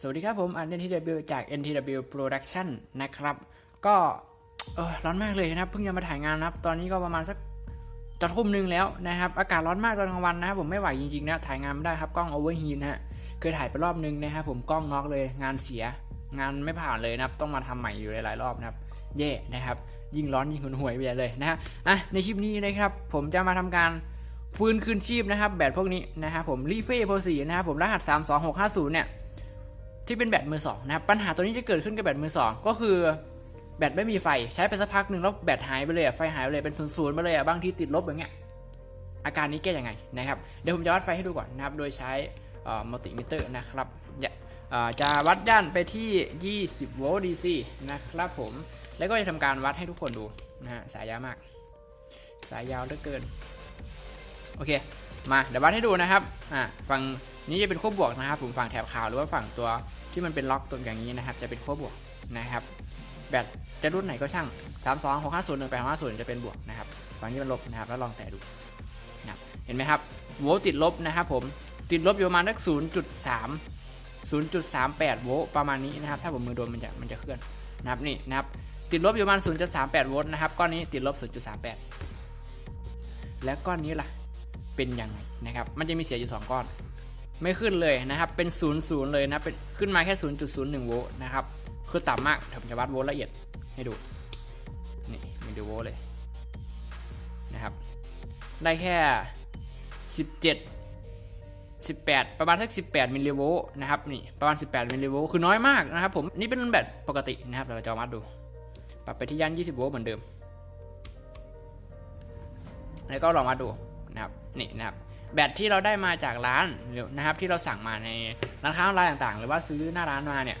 สวัสดีครับผมอัน NTW จาก NTW Production นะครับ ก็เออร้อนมากเลยนะครับ เพิ่งจะมาถ่ายงานนะครับ ตอนนี้ก็ประมาณสักจะทุ่มหนึงแล้วนะครับ อากาศร้อนมากตอนกลางวันนะครับผมไม่ไหวจริงๆนะถ่ายงานไม่ได้ครับกล้อง overheat นฮะเคยถ่ายไปรอบนึงนะครับผมกล้องน็อกเลยงานเสีย งานไม่ผ่านเลยนะครับ ต้องมาทำใหม่อยู่หลายๆรอบนะครับแย่นะครับ ยิ่งร้อนยิ่งหุนหวยไปเลยนะฮะอะในคลิปนี้นะครับ ผมจะมาทำการฟื้นคืนชีพนะครับ แบตพวกนี้นะครับผมรีเฟ่โพสีนะครับผมรหัส 32650 เนี่ย ที่เป็นแบตมือสองนะครับปัญหาตัวนี้จะเกิดขึ้นกับแบตมือสองก็คือแบตไม่มีไฟใช้ไปสักพักหนึ่งแล้วแบตหายไปเลยไฟหายไปเลยเป็นศูนย์ๆไปเลยบางทีติดลบอย่างเงี้ยอาการนี้แก้ยังไงนะครับเดี๋ยวผมจะวัดไฟให้ดูก่อนนะครับโดยใช้มัลติมิเตอร์นะครับจะวัดด้านไปที่ 20 โวลต์ DC นะครับผม แล้วก็จะทำการวัดให้ทุกคนดูนะฮะสายยาวมาก สายยาวเหลือเกิน โอเค มาเดี๋ยววัดให้ดูนะครับอ่าฝั่งนี้จะเป็นขั้วบวกนะครับ ผมฝั่งแถบขาวหรือว่าฝั่งตัว ที่มันเป็นล็อกตัวอย่างนี้นะครับ จะเป็นขั้วบวกนะครับ แบตจะรุ่นไหนก็ช่าง 3 2 6 5 0 1 8 5 0 จะเป็นบวกนะครับฝั่งนี้มันลบนะครับ แล้วลองแตะดูนะครับเห็นไหมครับโวลต์ติดลบนะครับผมติดลบอยู่ประมาณสัก0.3 0.38 โวลต์ประมาณนี้นะครับ ถ้าผมมือโดนมันจะมันจะเคลื่อนนะครับนี่นะครับติดลบอยู่ประมาณ 0.38 โวลต์นะครับก้อนนี้ติดลบ 0.38 แล้วก้อนนี้ล่ะเป็นยังไงนะครับ มันจะมีเสียอยู่ 2 ก้อน ไม่ขึ้นเลยนะครับ เป็น 0 0 เลยนะเป็นขึ้นมาแค่ 0.01 โวลต์นะครับ คือต่ำมากผมจะวัดโวลต์ละเอียดให้ดู นี่มิลลิโวลต์เลยนะครับ ได้แค่ 17 18 ประมาณสัก 18 มิลลิโวลต์นะครับ นี่ประมาณ 18 มิลลิโวลต์คือน้อยมากนะครับผม นี่เป็นแบตปกตินะครับเราจะวัดดู ปรับไปที่ย่าน20 โวลต์เหมือนเดิม แล้วก็ลองวัดดูนะครับ นี่นะครับ แบตที่เราได้มาจากร้านนะครับที่เราสั่งมาในร้านค้าออนไลน์ต่างๆ หรือว่าซื้อหน้าร้านมาเนี่ย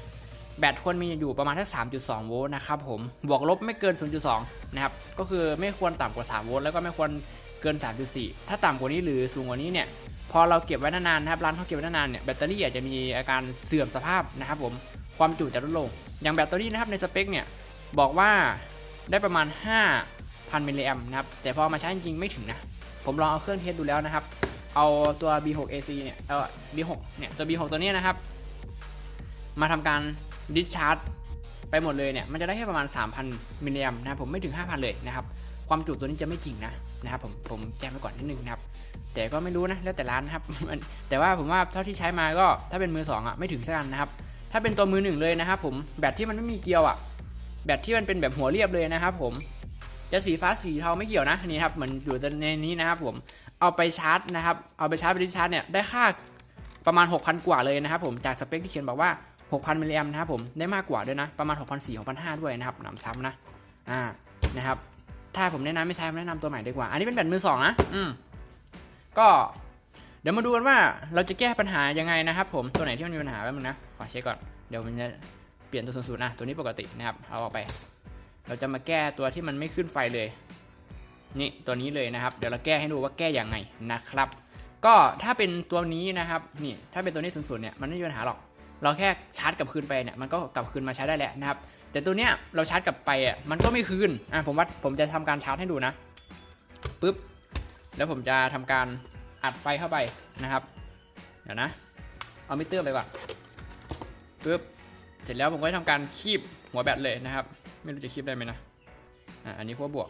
แบตควรมีอยู่ประมาณทัก3.2 โวลต์นะครับผมบวกลบไม่เกิน 0.2 นะครับ ก็คือไม่ควรต่ำกว่า 3 โวลต์แล้วก็ไม่ควรเกิน 3.4 ถ้าต่ำกว่านี้หรือสูงกว่านี้เนี่ย พอเราเก็บไว้นานๆนะครับ ร้านเขาเก็บไว้นานๆเนี่ย แบตเตอรี่อาจจะมีอาการเสื่อมสภาพนะครับผม ความจุจะลดลง อย่างแบตเตอรี่นะครับในสเปคเนี่ย บอกว่าได้ประมาณ 5,000 มิลลิแอมป์นะครับ แต่พอมาใช้จริงไม่ถึงนะ ผมลองเอาเครื่องเทสดูแล้วนะครับ เอาตัว B6 AC เนี่ยเออ B6 เนี่ยตัว B6 ตัวนี้นะครับ มาทำการดิสชาร์จไปหมดเลยเนี่ยมันจะได้แค่ประมาณ 3,000 มิลลิแอมป์นะครับผมไม่ถึง 5,000 เลยนะครับ ความจุตัวนี้จะไม่จริงนะนะครับผมผมแจ้งไว้ก่อนนิดนึงนะครับ แต่ก็ไม่รู้นะแล้วแต่ร้านนะครับ แต่ว่าผมว่าเท่าที่ใช้มาก็ถ้าเป็นมือสองอะไม่ถึงสักอันนะครับ ถ้าเป็นตัวมือหนึ่งเลยนะครับผมแบตที่มันไม่มีเกลียวอะแบตที่มันเป็นแบบหัวเรียบเลยนะครับผม จะสีฟ้าสีเทาไม่เกี่ยวนะนี่ครับเหมือนอยู่ในนี้นะครับผมเอาไปชาร์จนะครับเอาไปชาร์จไปดิสชาร์จเนี่ยได้ค่าประมาณ 6,000 กว่าเลยนะครับผมจากสเปคที่เขียนบอกว่า 6,000 มิลลิแอมนะครับผมได้มากกว่าด้วยนะ ประมาณ 6,400 6,500 ด้วยนะครับนำซ้ำนะอ่านะครับถ้าผมแนะนำไม่ใช้ผมแนะนำตัวใหม่ดีกว่า อันนี้เป็นแบตมือสองนะอืมก็เดี๋ยวมาดูกันว่าเราจะแก้ปัญหายังไงนะครับผมตัวไหนที่มันมีปัญหาแป๊บนึงนะขอเช็คก่อนเดี๋ยวมันจะเปลี่ยนตัวศูนย์นะตัวนี้ปกตินะครับเอาออกไป เราจะมาแก้ตัวที่มันไม่ขึ้นไฟเลย นี่ตัวนี้เลยนะครับ เดี๋ยวเราแก้ให้ดูว่าแก้อย่างไงนะครับ ก็ถ้าเป็นตัวนี้นะครับ นี่ถ้าเป็นตัวนี้ศูนย์ๆเนี่ยมันไม่มีปัญหาหรอก เราแค่ชาร์จกลับคืนไปเนี่ยมันก็กลับคืนมาใช้ได้แหละนะครับ แต่ตัวเนี้ยเราชาร์จกลับไปอะมันก็ไม่คืน อะผมว่าผมจะทำการชาร์จให้ดูนะปึ๊บ แล้วผมจะทำการอัดไฟเข้าไปนะครับ เดี๋ยวนะ เอามิเตอร์ไปก่อนปึ๊บ เสร็จแล้วผมก็จะทำการคีบหัวแบตเลยนะครับ ไม่รู้จะคีบได้ไหมนะอะอันนี้ขั้วบวก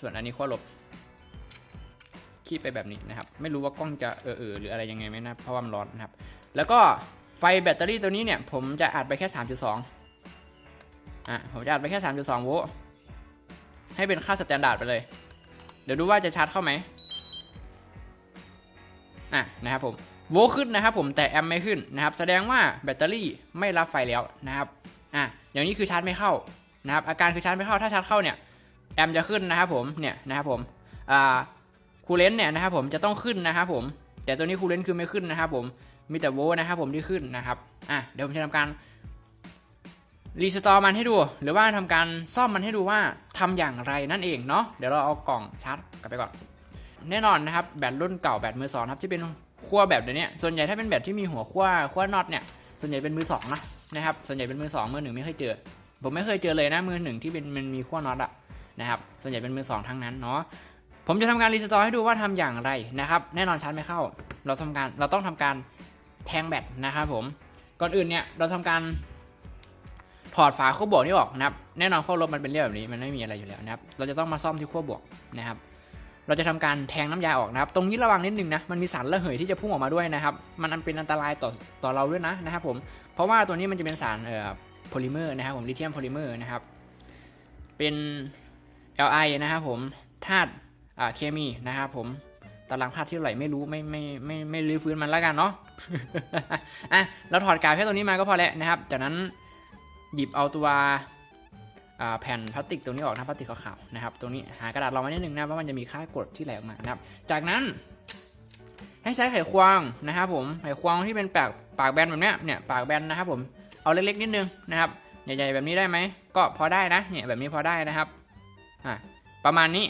ส่วนอันนี้ขั้วลบคีบไปแบบนี้นะครับ ไม่รู้ว่ากล้องจะเออๆหรืออะไรยังไงไหมนะเพราะว่ามันร้อนนะครับ แล้วก็ไฟแบตเตอรี่ตัวนี้เนี่ย ผมจะอัดไปแค่ 3.2อะผมจะอัดไปแค่ 3.2โวลต์ให้เป็นค่าสแตนดาร์ดไปเลย เดี๋ยวดูว่าจะชาร์จเข้าไหมอะนะครับผมโวลต์ขึ้นนะครับผมแต่แอมป์ไม่ขึ้นนะครับ แสดงว่าแบตเตอรี่ไม่รับไฟแล้วนะครับ อะอย่างนี้คือชาร์จไม่เข้านะครับอาการคือชาร์จไม่เข้าถ้าชาร์จเข้าเนี่ยแอมจะขึ้นนะครับผมเนี่ยนะครับผมอ่าคูลเลนต์เนี่ยนะครับผมจะต้องขึ้นนะครับผมแต่ตัวนี้คูลเลนต์คือไม่ขึ้นนะครับผมมีแต่โวลต์นะครับผมที่ขึ้นนะครับอะเดี๋ยวผมจะทำการรีสตอร์มันให้ดู หรือว่าทำการซ่อมมันให้ดูว่าทำอย่างไรนั่นเองเนาะเดี๋ยวเราเอากล่องชาร์จกลับไปก่อน แน่นอนนะครับแบตรุ่นเก่าแบตมือสองครับที่เป็นขั้วแบบเดี๋ยวนี้ส่วนใหญ่ถ้าเป็นแบตที่มีหัวขั้วขั้วน็อตเนี่ยส่วนใหญ่เป็นมือสองนะ นะครับส่วนใหญ่เป็นมือสองมือหนึ่งไม่เคยเจอ ผมไม่เคยเจอเลยนะมือหนึ่งที่เป็นมันมีขั้วน็อตอะนะครับส่วนใหญ่เป็นมือสองทั้งนั้นเนาะผมจะทำการรีสตอร์ให้ดูว่าทำอย่างไรนะครับ แน่นอนชาร์จไม่เข้า เราทำการเราต้องทำการแทงแบตนะครับผมก่อนอื่นเนี่ยเราทำการถอดฝาขั้วบวกนี่ออกนะครับแน่นอนขั้วลบมันเป็นเรื่องแบบนี้มันไม่มีอะไรอยู่แล้วนะครับ เราจะต้องมาซ่อมที่ขั้วบวกนะครับ เราจะทำการแทงน้ำยาออกนะครับ ตรงนี้ระวังนิดนึงนะ มันมีสารระเหยที่จะพุ่งออกมาด้วยนะครับ มันเป็นอันตรายต่อต่อเราด้วยนะนะครับผม เพราะว่าตัวนี้มันจะเป็นสารเอ่อโพลิเมอร์นะครับผมลิเธียมโพลิเมอร์นะครับ เป็น Li นะครับผม ธาตุอ่าเคมีนะครับผม ตารางธาตุที่เท่าไหร่ไม่รู้ไม่ไม่ไม่ไม่รื้อฟื้นมันแล้วกันเนาะ อะ เราถอดกาวแค่ตัวนี้มาก็พอแล้วนะครับ จากนั้นหยิบเอาตัว แผ่นพลาสติกตรงนี้ออกนะพลาสติกขาวๆนะครับตรงนี้หากระดาษรองไว้นิดนึงนะว่ามันจะมีค่ากรดที่ไหลออกมานะครับ จากนั้น ให้ใช้ไขควงนะครับผมไขควงที่เป็นปากปากแบนแบบเนี้ยเนี่ยปากแบนนะครับผมเอาเล็กๆนิดนึงนะครับใหญ่ๆแบบนี้ได้ไหมก็พอได้นะเนี่ยแบบนี้พอได้นะครับอะประมาณนี้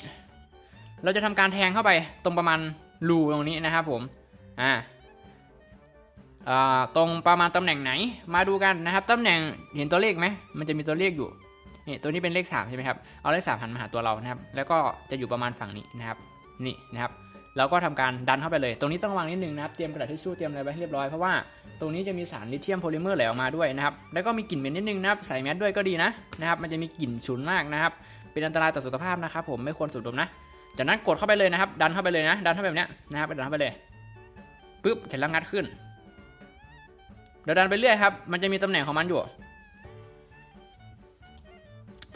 เราจะทำการแทงเข้าไปตรงประมาณรูตรงนี้นะครับผมอ่าตรงประมาณตำแหน่งไหนมาดูกันนะครับตำแหน่งเห็นตัวเลขไหมมันจะมีตัวเลขอยู่ นี่ตัวนี้เป็นเลข3ใช่ไหมครับ เอาเลข3หันมาหาตัวเรานะครับ แล้วก็จะอยู่ประมาณฝั่งนี้นะครับ นี่นะครับแล้วก็ทำการดันเข้าไปเลย ตรงนี้ต้องระวังนิดนึงนะครับ เตรียมกระดาษทิชชู่เตรียมอะไรไว้ให้เรียบร้อย เพราะว่าตรงนี้จะมีสารลิเธียมโพลิเมอร์ไหลออกมาด้วยนะครับ แล้วก็มีกลิ่นเหม็นนิดนึงนะครับ ใส่แมสด้วยก็ดีนะนะครับ มันจะมีกลิ่นฉุนมากนะครับ เป็นอันตรายต่อสุขภาพนะครับ ผม ไม่ควรสูดดมนะ จากนั้นกดเข้าไปเลยนะครับ ดันเข้าไปเลยนะ ดันเข้าไปแบบนี้นะครับ ดันเข้าไปเลยปึ๊บเสร็จแล้วงัดขึ้นเดี๋ยวดันไปเรื่อยครับ มันจะมีตำแหน่งของมันอยู่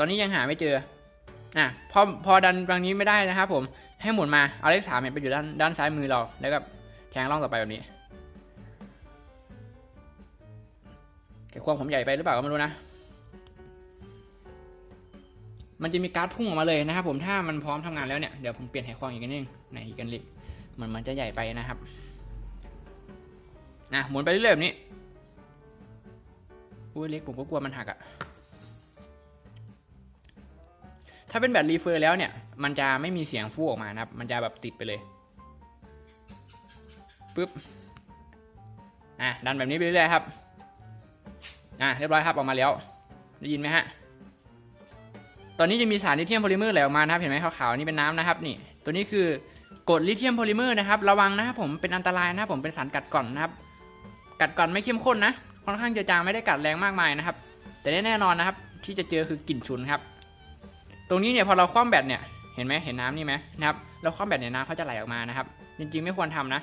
ตอนนี้ยังหาไม่เจออะพอพอดันตรงนี้ไม่ได้นะครับผมให้หมุนมาเอาเลขสามเนี่ยไปอยู่ด้านด้านซ้ายมือเรา แล้วก็แทงร่องต่อไปแบบนี้แกความผมใหญ่ไปหรือเปล่าก็ไม่รู้นะ มันจะมีการ์ดพุ่งออกมาเลยนะครับผมถ้ามันพร้อมทำงานแล้วเนี่ยเดี๋ยวผมเปลี่ยนไขควงอีกนิดนึงไหนอีกกันลิกมันมันจะใหญ่ไปนะครับนะหมุนไปเรื่อยๆแบบนี้อุ้ยเล็กผมก็กลัวมันหักอะ ถ้าเป็นแบบรีเฟอร์แล้วเนี่ย มันจะไม่มีเสียงฟู่ออกมานะครับ มันจะแบบติดไปเลยปึ๊บอะดันแบบนี้ไปเรื่อยๆครับอะเรียบร้อยครับออกมาแล้วได้ยินไหมฮะตอนนี้จะมีสารลิเธียมโพลิเมอร์ไหลออกมานะครับเห็นไหมขาวๆนี่เป็นน้ำนะครับนี่ตัวนี้คือกรดลิเธียมโพลิเมอร์นะครับระวังนะครับผมเป็นอันตรายนะครับผมเป็นสารกัดก่อนนะครับ กัดก่อนไม่เข้มข้นนะค่อนข้างจะจางไม่ได้กัดแรงมากมายนะครับ แต่แน่นอนนะครับที่จะเจอคือกลิ่นฉุนครับ ตรงนี้เนี่ยพอเราคว่ำแบตเนี่ยเห็นไหมเห็นน้ำนี่ไหมนะครับเราคว่ำแบตเนี่ยน้ำเขาจะไหลออกมานะครับ จริงๆไม่ควรทำนะ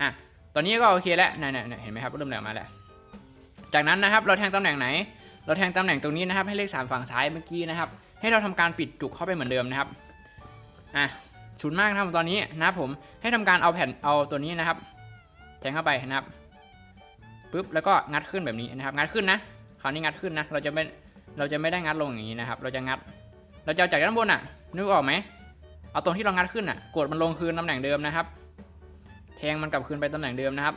อะตอนนี้ก็โอเคแล้วเนี่ยเนี่ยเห็นไหมครับเริ่มไหลออกมาแล้ว จากนั้นนะครับเราแทงตำแหน่งไหน เราแทงตำแหน่งตรงนี้นะครับ ให้เลขสามฝั่งซ้ายเมื่อกี้นะครับ ให้เราทำการปิดจุกเข้าไปเหมือนเดิมนะครับอะฉุนมากนะครับตอนนี้นะครับผมให้ทำการเอาแผ่นเอาตัวนี้นะครับแทงเข้าไปนะครับปุ๊บแล้วก็งัดขึ้นแบบนี้นะครับ งัดขึ้นนะคราวนี้งัดขึ้นนะเราจะไม่เราจะไม่ได้งัดลงอย่างนี้นะครับ เราจะงัด เราจะเอาจากด้านบนอะนึกออกไหมเอาตรงที่เรางัดขึ้นอะกดมันลงคืนตำแหน่งเดิมนะครับ แทงมันกลับคืนไปตำแหน่งเดิมนะครับ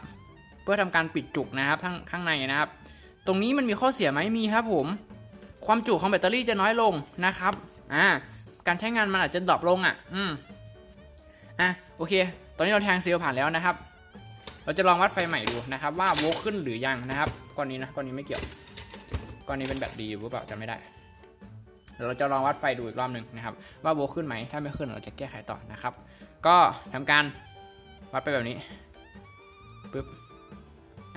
เพื่อทำการปิดจุกนะครับข้างข้างในนะครับ ตรงนี้มันมีข้อเสียไหมมีครับผม ความจุของแบตเตอรี่จะน้อยลงนะครับอ่าการใช้งานมันอาจจะดรอปลงอะ อืมอะโอเค ตอนนี้เราแทงเซลผ่านแล้วนะครับ เราจะลองวัดไฟใหม่ดูนะครับ ว่าโวลต์ขึ้นหรือยังนะครับก้อนนี้นะก้อนนี้ไม่เกี่ยวก้อนนี้เป็นแบตดีหรือเปล่าจำไม่ได้ เดี๋ยวเราจะลองวัดไฟดูอีกรอบหนึ่งนะครับ ว่าโวล์ขึ้นไหมถ้าไม่ขึ้นเราจะแก้ไขต่อนะครับ ก็ทำการวัดไปแบบนี้ปึ๊บ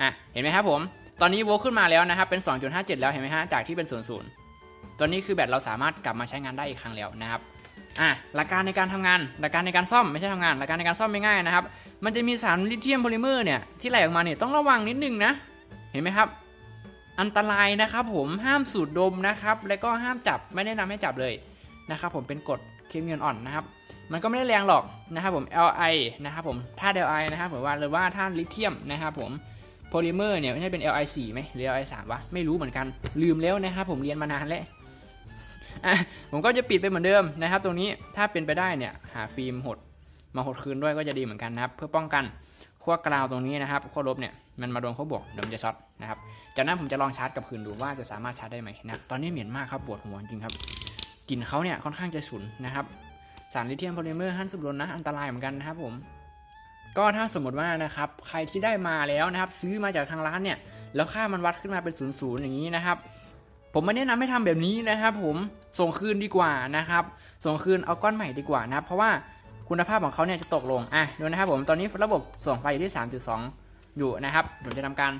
อะเห็นไหมครับผม ตอนนี้โวล์ขึ้นมาแล้วนะครับเป็น 2.57 แล้วเห็นไหมฮะจากที่เป็น00ตัวนี้คือแบตเราสามารถกลับมาใช้งานได้อีกครั้งแล้วนะครับอะหลักการในการทำงานหลักการในการซ่อมไม่ใช่ทำงานหลักการในการซ่อมไม่ง่ายนะครับมันจะมีสารลิเธียมโพลิเมอร์เนี่ยที่ไหลออกมาเนี่ยต้องระวังนิดนึงนะเห็นไหมครับ อันตรายนะครับผมห้ามสูดดมนะครับ แล้วก็ห้ามจับไม่แนะนำให้จับเลยนะครับผมเป็นกรดเคมีอ่อนนะครับ มันก็ไม่ได้แรงหรอกนะครับผม Li นะครับผมธาตุ Li นะครับผมว่าหรือว่าธาตุลิเธียมนะครับผมโพลิเมอร์เนี่ยไม่ใช่เป็น Li4 ไหมหรือ Li3 วะไม่รู้เหมือนกันลืมแล้วนะครับผมเรียนมานานแล้วผมก็จะปิดไปเหมือนเดิมนะครับ ตรงนี้ถ้าเป็นไปได้เนี่ยหาฟิล์มหดมาหดคืนด้วยก็จะดีเหมือนกันนะครับ เพื่อป้องกัน ขั้วกราวตรงนี้นะครับขั้วลบเนี่ยมันมาโดนขั้วบวกเดี๋ยวมันจะช็อตนะครับจากนั้นผมจะลองชาร์จกับคืนดูว่าจะสามารถชาร์จได้ไหมนะตอนนี้เหม็นมากครับปวดหัวจริงครับกลิ่นเขาเนี่ยค่อนข้างจะฉุนนะครับสารลิเธียมโพลิเมอร์ฮั่นสุบลนนะอันตรายเหมือนกันนะครับผมก็ถ้าสมมติว่านะครับใครที่ได้มาแล้วนะครับ ซื้อมาจากทางร้านเนี่ยแล้วค่ามันวัดขึ้นมาเป็นศูนย์ศูนย์อย่างนี้นะครับ ผมไม่แนะนำให้ทำแบบนี้นะครับ ผมส่งคืนดีกว่านะครับ ส่งคืนเอาก้อนใหม่ดีกว่านะเพราะว่า คุณภาพของเขาเนี่ยจะตกลง อะดูนะครับผม ตอนนี้ระบบส่งไฟอยู่ที่ 3.2 อยู่นะครับ ผมจะทำการ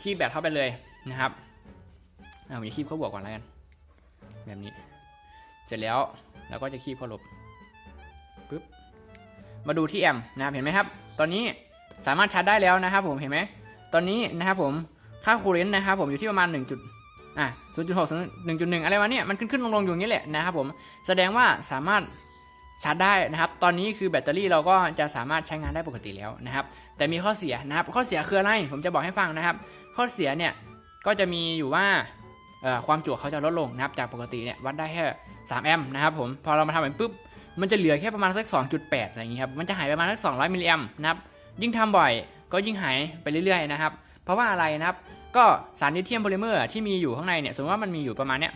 คีบแบตเข้าไปเลยนะครับเอาผมจะคีบเข้าบวกก่อนแล้วกัน แบบนี้ เสร็จแล้วเราก็จะคีบเข้าลบปึ๊บ มาดูที่แอมป์นะครับ เห็นไหมครับ ตอนนี้สามารถชาร์จได้แล้วนะครับ ผมเห็นไหม ตอนนี้นะครับผม ค่าคูเลนต์นะครับผมอยู่ที่ประมาณ1จุดอะ0.6ถึง1.1 อะไรวะเนี่ย มันขึ้นขึ้นลงลงอยู่อย่างนี้แหละนะครับผม แสดงว่าสามารถ ชาร์จได้นะครับ ตอนนี้คือแบตเตอรี่เราก็จะสามารถใช้งานได้ปกติแล้วนะครับ แต่มีข้อเสียนะครับ ข้อเสียคืออะไร ผมจะบอกให้ฟังนะครับ ข้อเสียเนี่ยก็จะมีอยู่ว่าเอ่อความจุเขาจะลดลงนะครับ จากปกติเนี่ยวัดได้แค่3แอมป์นะครับผม พอเรามาทำแบบปุ๊บ มันจะเหลือแค่ประมาณสัก 2.8 อะไรอย่างนี้ครับ มันจะหายไปประมาณสัก 200 มิลลิแอมป์นะครับ ยิ่งทำบ่อยก็ยิ่งหายไปเรื่อยๆนะครับ เพราะว่าอะไรนะครับ ก็สารลิเธียมโพลิเมอร์ที่มีอยู่ข้างในเนี่ย สมมติว่ามันมีอยู่ประมาณเนี้ย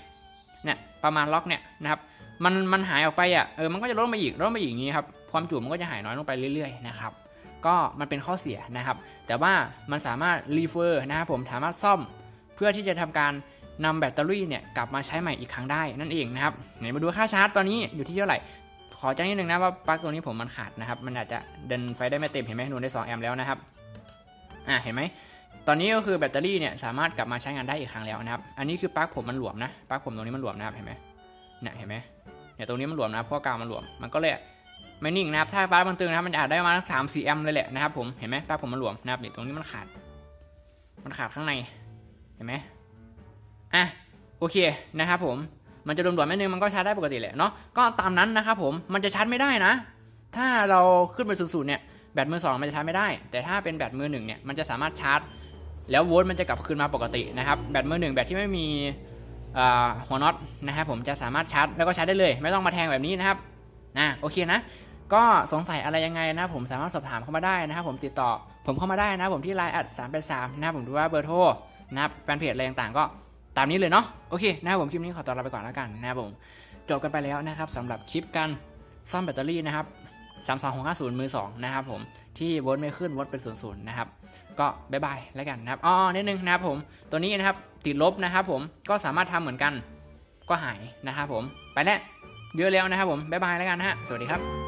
เนี่ยประมาณล็อกเนี่ยนะครับ มันมันหายออกไปอะเออมันก็จะลดลงไปอีกลดลงไปอีกอย่างนี้ครับความจุมันก็จะหายน้อยลงไปเรื่อยๆนะครับก็มันเป็นข้อเสียนะครับ แต่ว่ามันสามารถรีเฟอร์นะครับผมสามารถซ่อมเพื่อที่จะทำการนำแบตเตอรี่เนี่ยกลับมาใช้ใหม่อีกครั้งได้นั่นเองนะครับไหนมาดูค่าชาร์จตอนนี้อยู่ที่เท่าไหร่ ขอแจ้งนิดนึงนะว่าปลั๊กตัวนี้ผมมันขาดนะครับ มันอาจจะเดินไฟได้ไม่เต็มเห็นไหมหนูได้ 2 แอมป์แล้วนะครับอะเห็นไหมตอนนี้ก็คือแบตเตอรี่เนี่ยสามารถกลับมาใช้งานได้อีกครั้งแล้วนะครับ อันนี้คือปลั๊กผมมันหลวมนะปลั๊กผมตรงนี้มันหลวมนะครับเห็นไหม เนี่ยเห็นไหมเนี่ยตรงนี้มันหลวมนะเพราะกาวมันหลวมมันก็เลยไม่นิ่งนะครับถ้าปลั๊กมันตึงนะครับมันอาจได้มาสามสี่แอมเลยแหละนะครับผมเห็นไหมปลั๊กผมมันหลวมนะครับเนี่ยตรงนี้มันขาด มันขาดข้างในเห็นไหมอะโอเคนะครับผมมันจะรวมๆนิดนึงมันก็ชาร์จได้ปกติแหละเนาะก็ตามนั้นนะครับผมมันจะชาร์จไม่ได้นะ ถ้าเราขึ้นไปสูงๆเนี่ยแบตมือสองมันจะชาร์จไม่ได้ แต่ถ้าเป็นแบตมือหนึ่งเนี่ยมันจะสามารถชาร์จ แล้วโวลต์มันจะกลับคืนมาปกตินะครับแบตมือหนึ่งแบตที่ไม่มี หัวน็อตนะครับผมจะสามารถชาร์จแล้วก็ชาร์จได้เลย ไม่ต้องมาแทงแบบนี้นะครับนะโอเคนะ ก็สงสัยอะไรยังไงนะผมสามารถสอบถามเข้ามาได้นะครับผมติดต่อผมเข้ามาได้นะผมที่ Line แอดสามเป็นสามนะครับผมดูว่าเบอร์โทรนะครับแฟนเพจอะไรต่างๆก็ตามนี้เลยเนาะโอเคนะครับผมคลิปนี้ขอตัวลาไปก่อนแล้วกันนะครับผมจบกันไปแล้วนะครับสำหรับคลิปการซ่อมแบตเตอรี่นะครับ 32650 มือ 2 นะครับผม ที่วลต์ไม่ขึ้นวลต์เป็นศูนย์ศูนย์นะครับ ก็บายบายแล้วกันนะครับ อ๋อ นิดนึงนะครับผม ตัวนี้นะครับ ติดลบนะครับผม ก็สามารถทำเหมือนกัน ก็หายนะครับผม ไปแล้ว เยอะแล้วนะครับผมบายบายแล้วกันฮะ สวัสดีครับ